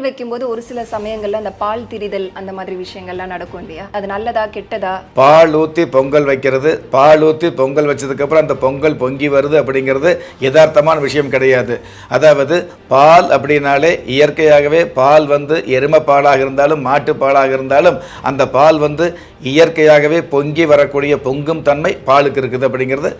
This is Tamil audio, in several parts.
பொங்கல் வைக்கும்போது ஒரு சில சமயங்கள்ல அந்த பால் திரிதல் அந்த மாதிரி விஷயங்கள்லாம் நடக்கும் இல்லையா? அது நல்லதா கெட்டதா? பால் ஊற்றி பொங்கல் வைக்கிறது. பால் ஊற்றி பொங்கல் வச்சதுக்கப்புறம் அந்த பொங்கல் பொங்கி வருது அப்படிங்கிறது யதார்த்தமான விஷயம் கிடையாது. அதாவது பால் அப்படின்னாலே இயற்கையாகவே பால் வந்து எருமை பாலாக இருந்தாலும் மாட்டு பாலாக இருந்தாலும் அந்த பால் வந்து இயற்கையாகவே பொங்கி வரக்கூடிய பொங்கும் தன்மை பாலுக்கு இருக்குது அப்படிங்கிறது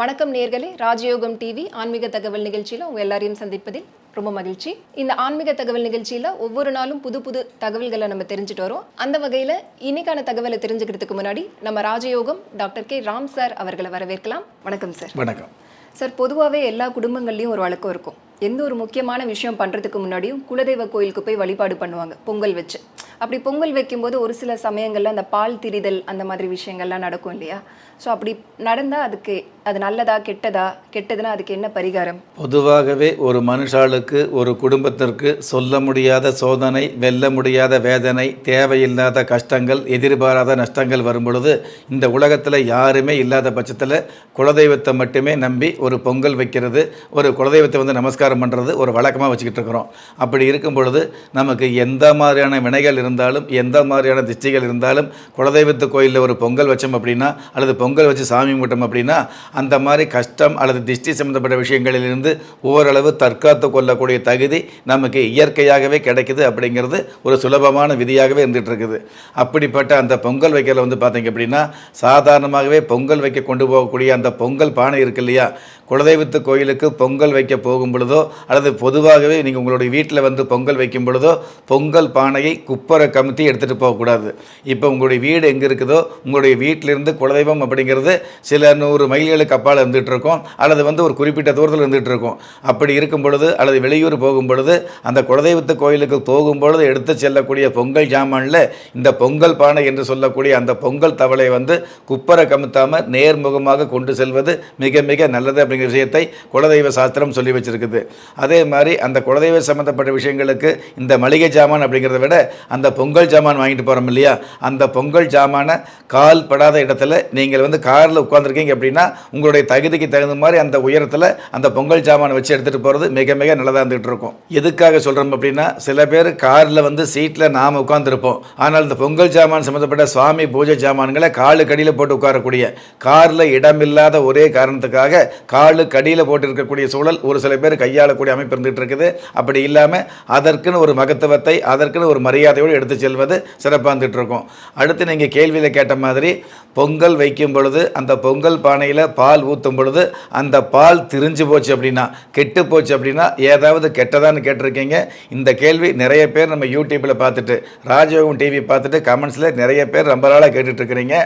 வணக்கம் நேர்களே. ராஜயோகம் டிவி ஆன்மீக தகவல் நிகழ்ச்சியில உங்க எல்லாரையும் சந்திப்பதில் ரொம்ப மகிழ்ச்சி. இந்த ஆன்மீக தகவல் நிகழ்ச்சியில ஒவ்வொரு நாளும் புது புது தகவல்களை நம்ம தெரிஞ்சுட்டு வரோம். அந்த வகையில இன்னைக்கான தகவலை தெரிஞ்சுக்கிறதுக்கு முன்னாடி நம்ம ராஜயோகம் டாக்டர் கே. ராம் சார் அவர்களை வரவேற்கலாம். வணக்கம் சார். வணக்கம். சார் பொதுவாகவே எல்லா குடும்பங்கள்லையும் ஒரு வழக்கம் இருக்கும். எந்த ஒரு முக்கியமான விஷயம் பண்ணுறதுக்கு முன்னாடியும் குலதெய்வ கோயிலுக்கு போய் வழிபாடு பண்ணுவாங்க பொங்கல் வச்சு. அப்படி பொங்கல் வைக்கும்போது ஒரு சில சமயங்களில் அந்த பால் திரிதல் அந்த மாதிரி விஷயங்கள்லாம் நடக்கும் இல்லையா? ஸோ அப்படி நடந்தால் அதுக்கு அது நல்லதா கெட்டதா? கெட்டதுன்னா அதுக்கு என்ன பரிகாரம்? பொதுவாகவே ஒரு மனுஷாளுக்கு ஒரு குடும்பத்திற்கு சொல்ல முடியாத சோதனை வெல்ல முடியாத வேதனை தேவையில்லாத கஷ்டங்கள் எதிர்பாராத நஷ்டங்கள் வரும்பொழுது இந்த உலகத்தில் யாருமே இல்லாத பட்சத்தில் குலதெய்வத்தை மட்டுமே நம்பி ஒரு பொங்கல் வைக்கிறது ஒரு குலதெய்வத்தை வந்து நமஸ்காரம் பண்ணுறது ஒரு வழக்கமாக வச்சுக்கிட்டு இருக்கிறோம். அப்படி இருக்கும் பொழுது நமக்கு எந்த மாதிரியான வினைகள் இருந்தாலும் எந்த மாதிரியான திஷ்டிகள் இருந்தாலும் குலதெய்வத்து கோயிலில் ஒரு பொங்கல் வச்சோம் அப்படின்னா அல்லது பொங்கல் வச்சு சாமி கும்பிட்டோம் அப்படின்னா அந்த மாதிரி கஷ்டம் அல்லது திஷ்டி சம்மந்தப்பட்ட விஷயங்களிலிருந்து ஓரளவு தற்காத்து கொள்ளக்கூடிய தகுதி நமக்கு இயற்கையாகவே கிடைக்குது அப்படிங்கிறது ஒரு சுலபமான விதியாகவே இருந்துகிட்ருக்குது அப்படிப்பட்ட அந்த பொங்கல் வைக்கிறதுல வந்து பார்த்தீங்க அப்படின்னா சாதாரணமாகவே பொங்கல் வைக்க கொண்டு போகக்கூடிய அந்த பொங்கல் பானை இருக்கு இல்லையா? குலதெய்வத்து கோயிலுக்கு பொங்கல் வைக்க போகும் பொழுதோ அல்லது பொதுவாகவே நீங்கள் உங்களுடைய வீட்டில் வந்து பொங்கல் வைக்கும் பொழுதோ பொங்கல் பானையை குப்பரை கமுத்தி எடுத்துகிட்டு போகக்கூடாது இப்போ உங்களுடைய வீடு எங்கே இருக்குதோ உங்களுடைய வீட்டிலிருந்து குலதெய்வம் அப்படிங்கிறது சில நூறு மைல்களுக்கு அப்பால் இருந்துகிட்டு இருக்கும். அல்லது வந்து ஒரு குறிப்பிட்ட தூரத்தில் இருந்துகிட்டு இருக்கும். அப்படி இருக்கும் பொழுது அல்லது வெளியூர் போகும் பொழுது அந்த குலதெய்வத்து கோயிலுக்கு போகும் பொழுது எடுத்து செல்லக்கூடிய பொங்கல் ஜாமானில் இந்த பொங்கல் பானை என்று சொல்லக்கூடிய அந்த பொங்கல் தவளை வந்து குப்பரை கமுத்தாமல் நேர்முகமாக கொண்டு செல்வது மிக மிக நல்லது அப்படிங்கிற விஷயத்தை குலதெய்வ சாஸ்திரம் சொல்லி வச்சிருக்குது. அதே மாதிரி அந்த குலதெய்வ சம்மந்தப்பட்ட விஷயங்களுக்கு இந்த மளிகை ஜாமான் அப்படிங்கிறத விட அந்த பொங்கல் ஜாமான் வாங்கிட்டு போகிறோம் இல்லையா? அந்த பொங்கல் ஜாமானை கால் படாத இடத்துல நீங்கள் வந்து காரில் உட்காந்துருக்கீங்க அப்படின்னா உங்களுடைய தகுதிக்கு தகுந்த மாதிரி அந்த உயரத்தில் அந்த பொங்கல் ஜாமான் வச்சு எடுத்துகிட்டு போகிறது மிக மிக நல்லதாக இருந்துகிட்டு இருக்கும். எதுக்காக சொல்கிறோம் அப்படின்னா சில பேர் காரில் வந்து சீட்டில் நாம் உட்காந்துருப்போம் ஆனால் இந்த பொங்கல் ஜாமான் சம்மந்தப்பட்ட சுவாமி பூஜை ஜாமான்களை காலு கடியில் போட்டு உட்காரக்கூடிய காரில் இடமில்லாத ஒரே காரணத்துக்காக கார் கடியில் போட்டிருக்கக்கூடிய சூழல் ஒரு சில பேர் கையாளக்கூடிய அமைப்பு இருந்துகிட்டு இருக்குது. அப்படி இல்லாமல் அதற்குன்னு ஒரு மகத்துவத்தை அதற்குன்னு ஒரு மரியாதையோடு எடுத்து செல்வது சிறப்பாக இருந்துகிட்டு இருக்கும். அடுத்து நீங்கள் கேள்வியில் கேட்ட மாதிரி பொங்கல் வைக்கும் பொழுது அந்த பொங்கல் பானையில் பால் ஊற்றும் பொழுது அந்த பால் திரிஞ்சு போச்சு அப்படின்னா கெட்டு போச்சு அப்படின்னா ஏதாவது கெட்டதான்னு கேட்டிருக்கீங்க. இந்த கேள்வி நிறைய பேர் நம்ம யூடியூப்பில் பார்த்துட்டு ராஜயோகம் டிவி பார்த்துட்டு கமெண்ட்ஸில் நிறைய பேர் ரொம்ப நாளாக கேட்டுட்ருக்கிறீங்க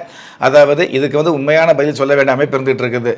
அதாவது இதுக்கு வந்து உண்மையான பதில் சொல்ல வேண்டிய அமைப்பு இருந்துகிட்டு இருக்குது.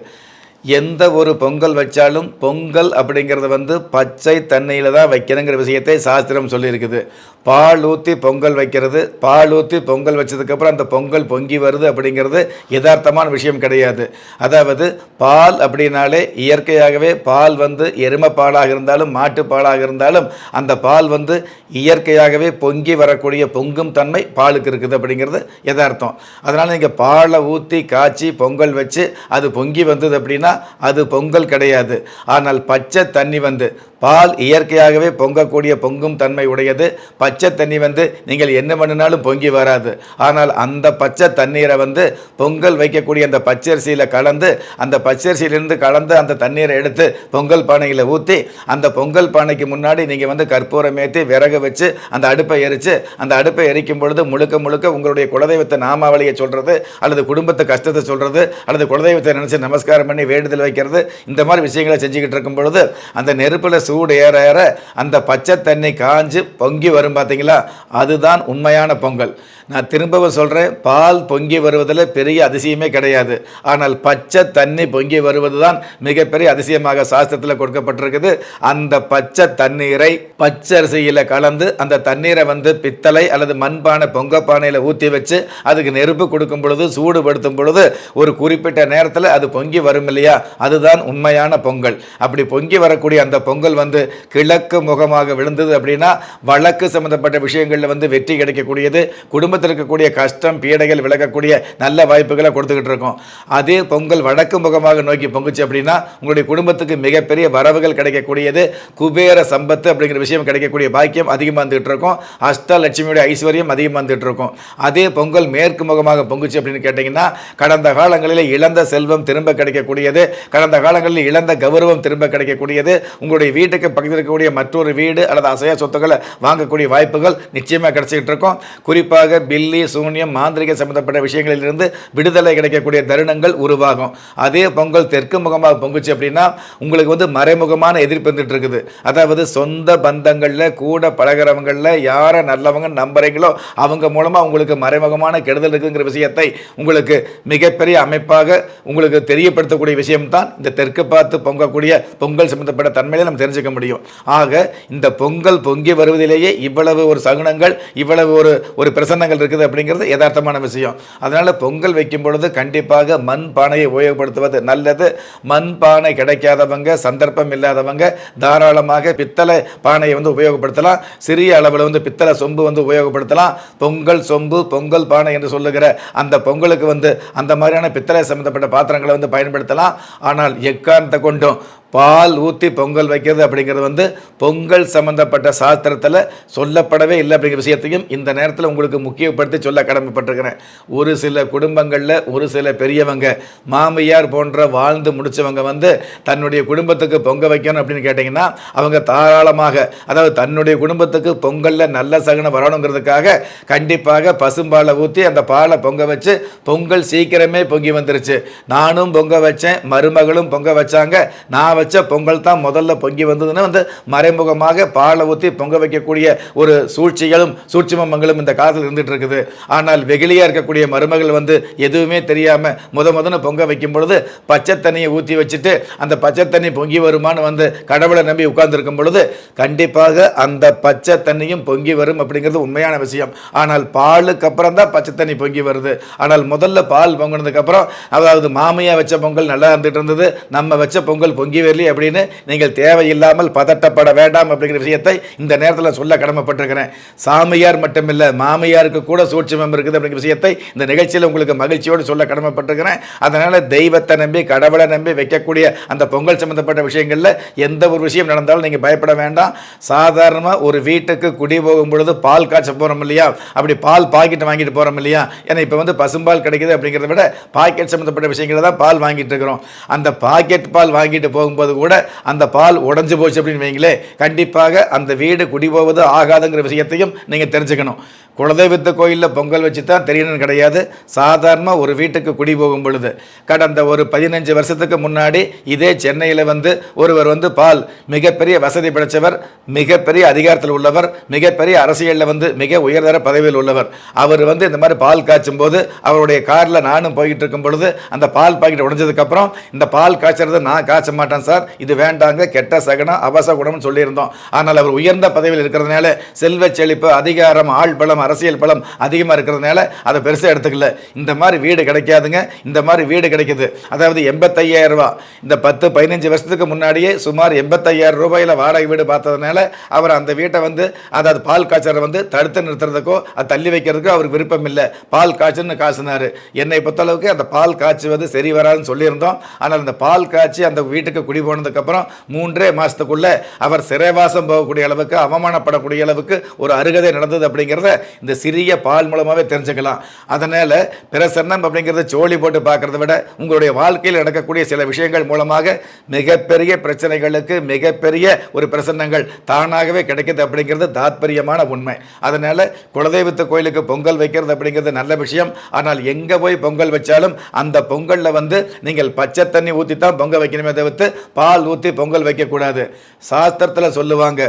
எந்த ஒரு பொங்கல் வச்சாலும் பொங்கல் அப்படிங்கிறத வந்து பச்சை தண்ணியில் தான் வைக்கணுங்கிற விஷயத்தை சாஸ்திரம் சொல்லியிருக்குது. பால் ஊற்றி பொங்கல் வைக்கிறது பால் ஊற்றி பொங்கல் வச்சதுக்கப்புறம் அந்த பொங்கல் பொங்கி வருது அப்படிங்கிறது யதார்த்தமான விஷயம் கிடையாது. அதாவது பால் அப்படின்னாலே இயற்கையாகவே பால் வந்து எருமை பாலாக இருந்தாலும் மாட்டு பாலாக இருந்தாலும் அந்த பால் வந்து இயற்கையாகவே பொங்கி வரக்கூடிய பொங்கும் தன்மை பாலுக்கு இருக்குது அப்படிங்கிறது யதார்த்தம். அதனால் நீங்கள் பாலை ஊற்றி காய்ச்சி பொங்கல் வச்சு அது பொங்கி வந்தது அப்படின்னா அது பொங்கல் கிடையாது. ஆனால் பச்சை தண்ணி வந்து பால் இயற்கையாகவே பொங்கக்கூடிய பொங்கும் தன்மை உடையது. பச்சை தண்ணி வந்து நீங்கள் என்ன பண்ணினாலும் பொங்கி வராது. ஆனால் அந்த பச்சை தண்ணீரை வந்து பொங்கல் வைக்கக்கூடிய அந்த பச்சரிசியில் கலந்து அந்த பச்சரிசியிலிருந்து கலந்து அந்த தண்ணீரை எடுத்து பொங்கல் பானையில் ஊற்றி அந்த பொங்கல் பானைக்கு முன்னாடி நீங்கள் வந்து கற்பூரம் ஏற்றி விறகு வச்சு அந்த அடுப்பை எரித்து அந்த அடுப்பை எரிக்கும் பொழுது முழுக்க முழுக்க உங்களுடைய குலதெய்வத்தை நாமாவளியை சொல்கிறது அல்லது குடும்பத்தை கஷ்டத்தை சொல்கிறது அல்லது குலதெய்வத்தை நினச்சி நமஸ்காரம் பண்ணி வேண்டுதல் வைக்கிறது இந்த மாதிரி விஷயங்களை செஞ்சுக்கிட்டு இருக்கும் பொழுது அந்த நெருப்பில் சூடு ஏற ஏற அந்த பச்சை தண்ணி காஞ்சு பொங்கி வரும் பார்த்தீங்களா அதுதான் உண்மையான பொங்கல். நான் திரும்பவும் சொல்கிறேன் பால் பொங்கி வருவதில் பெரிய அதிசயமே கிடையாது. ஆனால் பச்சை தண்ணி பொங்கி வருவது தான் மிகப்பெரிய அதிசயமாக சாஸ்திரத்தில் கொடுக்கப்பட்டிருக்குது. அந்த பச்சை தண்ணீரை பச்சரிசியில் கலந்து அந்த தண்ணீரை வந்து பித்தளை அல்லது மண்பானை பொங்க பானையில் ஊற்றி வச்சு அதுக்கு நெருப்பு கொடுக்கும் பொழுது சூடுபடுத்தும் பொழுது ஒரு குறிப்பிட்ட நேரத்தில் அது பொங்கி வரும் இல்லையா? அதுதான் உண்மையான பொங்கல். அப்படி பொங்கி வரக்கூடிய அந்த பொங்கல் வந்து கிழக்கு முகமாக விழுந்தது அப்படின்னா வழக்கு சம்பந்தப்பட்ட விஷயங்களில் வந்து வெற்றி கிடைக்கக்கூடியது. குடும்ப குடும்பத்தில் இருக்கக்கூடிய கஷ்டம் பீடைகள் விலகக்கூடிய நல்ல வாய்ப்புகளை கொடுத்துக்கிட்டு இருக்கோம். அதே பொங்கல் வடக்கு முகமாக நோக்கி பொங்குச்சு அப்படின்னா உங்களுடைய குடும்பத்துக்கு மிகப்பெரிய வரவுகள் கிடைக்கக்கூடியது குபேர சம்பத்து அப்படிங்கிற விஷயம் கிடைக்கக்கூடிய பாக்கியம் அதிகமாக வந்துகிட்டு இருக்கும். அஷ்டலட்சுமியுடைய ஐஸ்வர்யம் அதிகமாக வந்துட்டு இருக்கும். அதே பொங்கல் மேற்கு முகமாக பொங்குச்சு அப்படின்னு கேட்டிங்கன்னா கடந்த காலங்களில் இழந்த செல்வம் திரும்ப கிடைக்கக்கூடியது கடந்த காலங்களில் இழந்த கௌரவம் திரும்ப கிடைக்கக்கூடியது உங்களுடைய வீட்டுக்கு பக்கத்தில் இருக்கக்கூடிய மற்றொரு வீடு அல்லது அசையா சொத்துக்களை வாங்கக்கூடிய வாய்ப்புகள் நிச்சயமாக கிடைச்சிக்கிட்டு இருக்கும். குறிப்பாக பில்லி சூன்யம் மாந்திரிக சம்பந்தப்பட்ட விஷயங்களிலிருந்து விடுதலை கிடைக்கக்கூடிய தருணங்கள் உருவாகும். அதே பொங்கல் தெற்கு முகமாக பொங்குச்சு அப்படின்னா உங்களுக்கு வந்து மறைமுகமான எதிர்ப்பு வந்துட்டு இருக்குது. அதாவது சொந்த பந்தங்களில் கூட பழகிறவங்களில் யாரை நல்லவங்க நம்புறீங்களோ அவங்க மூலமாக உங்களுக்கு மறைமுகமான கெடுதல் இருக்குங்கிற விஷயத்தை உங்களுக்கு மிகப்பெரிய அமைப்பாக உங்களுக்கு தெரியப்படுத்தக்கூடிய விஷயம்தான் இந்த தெற்கு பார்த்து பொங்கக்கூடிய பொங்கல் சம்பந்தப்பட்ட தன்மையில நம்ம தெரிஞ்சுக்க முடியும். ஆக இந்த பொங்கல் பொங்கி வருவதிலேயே இவ்வளவு ஒரு சகுனங்கள் இவ்வளவு ஒரு ஒரு பிரசன்னங்கள் இருக்குது அப்படிங்கிறது யதார்த்தமான விஷயம். அதனால பொங்கல் வைக்கும் பொழுது கண்டிப்பாக மண் பானையை உபயோகப்படுத்துவது நல்லது. மண் பானை கிடைக்காதவங்க சந்தர்ப்பம் இல்லாதவங்க தாராளமாக பித்தளை பானையை வந்து உபயோகப்படுத்தலாம். சிறிய அளவில் வந்து பித்தளை சொம்பு வந்து உபயோகப்படுத்தலாம். பொங்கல் சொம்பு பொங்கல் பானை என்று சொல்லுகிற அந்த பொங்கலுக்கு வந்து அந்த மாதிரியான பித்தளை சம்பந்தப்பட்ட பாத்திரங்களை வந்து பயன்படுத்தலாம். ஆனால் எக்காரணத்தை கொண்டும் பால் ஊற்றி பொங்கல் வைக்கிறது அப்படிங்கிறது வந்து பொங்கல் சம்பந்தப்பட்ட சாஸ்திரத்தில் சொல்லப்படவே இல்லை அப்படிங்கிற விஷயத்தையும் இந்த நேரத்தில் உங்களுக்கு முக்கியப்படுத்தி சொல்ல கடமைப்பட்டிருக்கிறேன். ஒரு சில குடும்பங்களில் ஒரு சில பெரியவங்க மாமியார் போன்ற வாழ்ந்து முடித்தவங்க வந்து தன்னுடைய குடும்பத்துக்கு பொங்க வைக்கணும் அப்படின்னு கேட்டிங்கன்னா அவங்க தாராளமாக அதாவது தன்னுடைய குடும்பத்துக்கு பொங்கலில் நல்ல சகுனம் வரணுங்கிறதுக்காக கண்டிப்பாக பசும்பாலை ஊற்றி அந்த பாலை பொங்க வச்சு பொங்கல் சீக்கிரமே பொங்கி வந்துருச்சு. நானும் பொங்க வச்சேன் மருமகளும் பொங்க வச்சாங்க நான் வச்ச பொங்கல் தான் முதல்ல பொங்கி வந்ததுன்னா வந்து மறைமுகமாக பாலை ஊற்றி பொங்க வைக்கக்கூடிய ஒரு சூழ்ச்சிகளும் சூட்சுமங்களும் இந்த காலத்தில் இருந்துட்டு இருக்குது. ஆனால் வெகுளியாக இருக்கக்கூடிய மருமகள் வந்து எதுவுமே தெரியாமல் முத முதன்னு பொங்க வைக்கும் பொழுது பச்சை தண்ணியை ஊற்றி வச்சுட்டு அந்த பச்சை தண்ணி பொங்கி வருமான்னு வந்து கடவுளை நம்பி உட்கார்ந்துருக்கும் பொழுது கண்டிப்பாக அந்த பச்சை தண்ணியும் பொங்கி வரும் அப்படிங்கிறது உண்மையான விஷயம். ஆனால் பாலுக்கு அப்புறம் தான் பச்சை தண்ணி பொங்கி வருது. ஆனால் முதல்ல பால் பொங்கினதுக்கப்புறம் அதாவது மாமியாக வச்ச பொங்கல் நல்லா இருந்துகிட்டு இருந்தது. நம்ம வச்ச பொங்கல் பொங்கி வரலையே அப்படின்னு நீங்கள் தேவையில்லாமல் பதட்டப்பட வேண்டாம் அப்படிங்கிற விஷயத்தை இந்த நேரத்தில் சொல்ல கடமைப்பட்டிருக்கிறேன். சாமியார் மட்டுமில்லை மாமியாருக்கு கூட சூட்சமம் இருக்குது அப்படிங்கிற விஷயத்தை இந்த நிகழ்ச்சியில் உங்களுக்கு மகிழ்ச்சியோடு சொல்ல கடமைப்பட்டிருக்கிறேன். அதனால் தெய்வத்தை நம்பி கடவுளை நம்பி வைக்கக்கூடிய அந்த பொங்கல் சம்பந்தப்பட்ட விஷயங்களில் எந்த ஒரு விஷயம் நடந்தாலும் நீங்கள் பயப்பட வேண்டாம். சாதாரணமாக ஒரு வீட்டுக்கு குடி போகும் பொழுது பால் காய்ச்ச போகிறோம் இல்லையா? அப்படி பால் பாக்கெட் வாங்கிட்டு போகிறோம் இல்லையா? ஏன்னா இப்போ வந்து பசும்பால் கிடைக்குது அப்படிங்கிறத விட பாக்கெட் சம்மந்தப்பட்ட விஷயங்களை தான் பால் வாங்கிட்டு இருக்கிறோம். அந்த பாக்கெட் பால் வாங்கிட்டு போகும்போது கூட அந்த பால் உடஞ்சு போச்சு அப்படின்னு வைங்களே கண்டிப்பாக அந்த வீடு குடி போவது ஆகாதுங்கிற விஷயத்தையும் நீங்கள் தெரிஞ்சுக்கணும். குலதெய்வத்து கோயிலில் பொங்கல் வச்சு தான் தெரியணும்னு கிடையாது. சாதாரணமாக ஒரு வீட்டுக்கு குடி போகும் பொழுது கடந்த ஒரு பதினஞ்சு வருஷத்துக்கு முன்னாடி இதே சென்னையில் வந்து ஒருவர் வந்து பால் மிகப்பெரிய வசதி படைத்தவர் மிகப்பெரிய அதிகாரத்தில் உள்ளவர் மிகப்பெரிய அரசியலில் வந்து மிக உயர்தர பதவியில் உள்ளவர். அவர் வந்து இந்த மாதிரி பால் காய்ச்சும் போது அவருடைய காரில் நானும் போய்கிட்டு இருக்கும் பொழுது அந்த பால் பாக்கெட் உடைஞ்சதுக்கப்புறம் இந்த பால் காய்ச்சறது நான் காய்ச்ச மாட்டேன் சார் இது வேண்டாங்க கெட்ட சகனம் அவச குணம்னு சொல்லியிருந்தோம். ஆனால் அவர் உயர்ந்த பதவியில் இருக்கிறதுனால செல்வ செழிப்பு அதிகாரம் ஆள் பலம் அரசியல் பலம் அதிகமாக இருக்கிறதுனால அதை பெருசாக எடுத்துக்கல. இந்த மாதிரி வீடு கிடைக்காதுங்க. இந்த மாதிரி வீடு கிடைக்குது. அதாவது எண்பத்தையாயிரம் ரூபா. இந்த பத்து பதினஞ்சு வருஷத்துக்கு முன்னாடியே சுமார் எண்பத்தையாயிரம் ரூபாயில் வாடகை வீடு பார்த்ததுனால அவர் அந்த வீட்டை வந்து அதாவது பால் காய்ச்சலை வந்து தடுத்து நிறுத்துறதுக்கோ அது தள்ளி வைக்கிறதுக்கோ அவருக்கு விருப்பம் இல்லை. பால் காய்ச்சல்னு காசுனார். என்னை பொறுத்தளவுக்கு அந்த பால் காய்ச்சுவது சரி வராதுன்னு சொல்லியிருந்தோம். ஆனால் அந்த பால் காய்ச்சி அந்த வீட்டுக்கு குடி போனதுக்கப்புறம் மூன்றே மாதத்துக்குள்ளே அவர் சிறைவாசம் போகக்கூடிய அளவுக்கு அவமானப்படக்கூடிய அளவுக்கு ஒரு அருகதை நடந்தது அப்படிங்கிறத இந்த சிறிய பால் மூலமாகவே தெரிஞ்சுக்கலாம். அதனால் பிரசன்னம் அப்படிங்கிறத சோழி போட்டு பார்க்குறத விட உங்களுடைய வாழ்க்கையில் நடக்கக்கூடிய சில விஷயங்கள் மூலமாக மிகப்பெரிய பிரச்சனைகளுக்கு மிகப்பெரிய ஒரு பிரசன்னங்கள் தானாகவே கிடைக்கிது அப்படிங்கிறது தாத்பரியமான உண்மை. அதனால் குலதெய்வத்து கோயிலுக்கு பொங்கல் வைக்கிறது அப்படிங்கிறது நல்ல விஷயம். ஆனால் எங்கே போய் பொங்கல் வச்சாலும் அந்த பொங்கலில் வந்து நீங்கள் பச்சை தண்ணி ஊற்றி தான் பொங்கல் வைக்கணுமே தவிர்த்து பால் ஊற்றி பொங்கல் வைக்கக்கூடாது. சாஸ்திரத்தில் சொல்லுவாங்க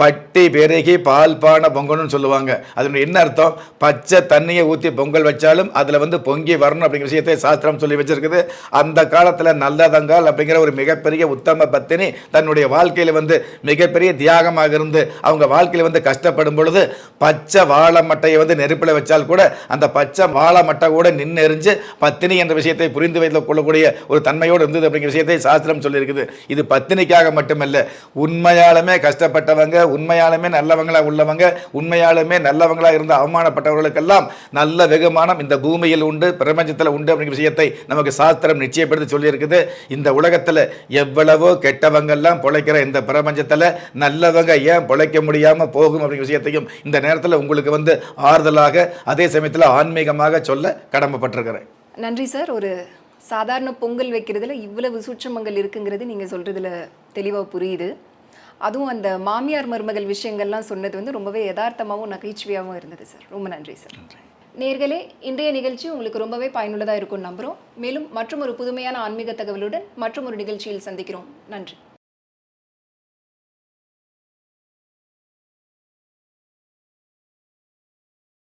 பட்டி பெருகி பால் பானை பொங்கணும்னு சொல்லுவாங்க. அது என்ன அர்த்தம்? பச்சை தண்ணியை ஊற்றி பொங்கல் வச்சாலும் அதில் வந்து பொங்கி வரணும் அப்படிங்கிற விஷயத்தை சாஸ்திரம் சொல்லி வச்சிருக்குது. அந்த காலத்தில் நல்லதங்கால் அப்படிங்கிற ஒரு மிகப்பெரிய உத்தம பத்தினி தன்னுடைய வாழ்க்கையில் வந்து மிகப்பெரிய தியாகமாக இருந்து அவங்க வாழ்க்கையில் வந்து கஷ்டப்படும் பொழுது பச்சை வாழை மட்டையை வந்து நெருப்பில் வச்சால் கூட அந்த பச்சை வாழை மட்டை கூட நின்று எரிஞ்சு பத்தினி என்ற விஷயத்தை புரிந்து வைத்து கொள்ளக்கூடிய ஒரு தன்மையோடு இருந்தது அப்படிங்கிற விஷயத்தை சாஸ்திரம் சொல்லியிருக்குது. இது பத்தினிக்காக மட்டுமல்ல உண்மையாலுமே கஷ்டப்பட்டவங்க உண்மையாலுமே நல்லவங்களா உள்ளவங்க உண்மையாலுமே நல்லவங்களா இருந்த அவமானப்பட்டவர்களுக்கெல்லாம் நல்ல வெகுமானம் இந்த பூமியில் உண்டு பிரபஞ்சத்தில் உண்டு அப்படிங்கிற விஷயத்தை நமக்கு சாஸ்திரம் நிச்சயப்படுத்தி சொல்லியிருக்குது. இந்த உலகத்தில் எவ்வளவோ கெட்டவங்கெல்லாம் பிழைக்கிற இந்த பிரபஞ்சத்தில் நல்லவங்க ஏன் பிழைக்க முடியாமல் போகும் அப்படிங்கிற விஷயத்தையும் இந்த நேரத்தில் உங்களுக்கு வந்து ஆறுதலாக அதே சமயத்தில் ஆன்மீகமாக சொல்ல கடமைப்பட்டிருக்கிறேன். நன்றி சார். ஒரு சாதாரண பொங்கல் வைக்கிறதுல இவ்வளவு சூட்சமங்கள் இருக்குங்கிறது நீங்கள் சொல்கிறதுல தெளிவாக புரியுது. அதுவும் அந்த மாமியார் மருமகள் விஷயங்கள்லாம் சொன்னது வந்து ரொம்பவே யதார்த்தமாகவும் நகைச்சுவையாகவும் இருந்தது சார். ரொம்ப நன்றி சார். நேர்களே இன்றைய நிகழ்ச்சி உங்களுக்கு ரொம்பவே பயனுள்ளதாக இருக்கும் நம்புகிறோம் மேலும் மற்றும் ஒரு புதுமையான ஆன்மீக தகவலுடன் மற்றும் ஒரு நிகழ்ச்சியில் சந்திக்கிறோம். நன்றி.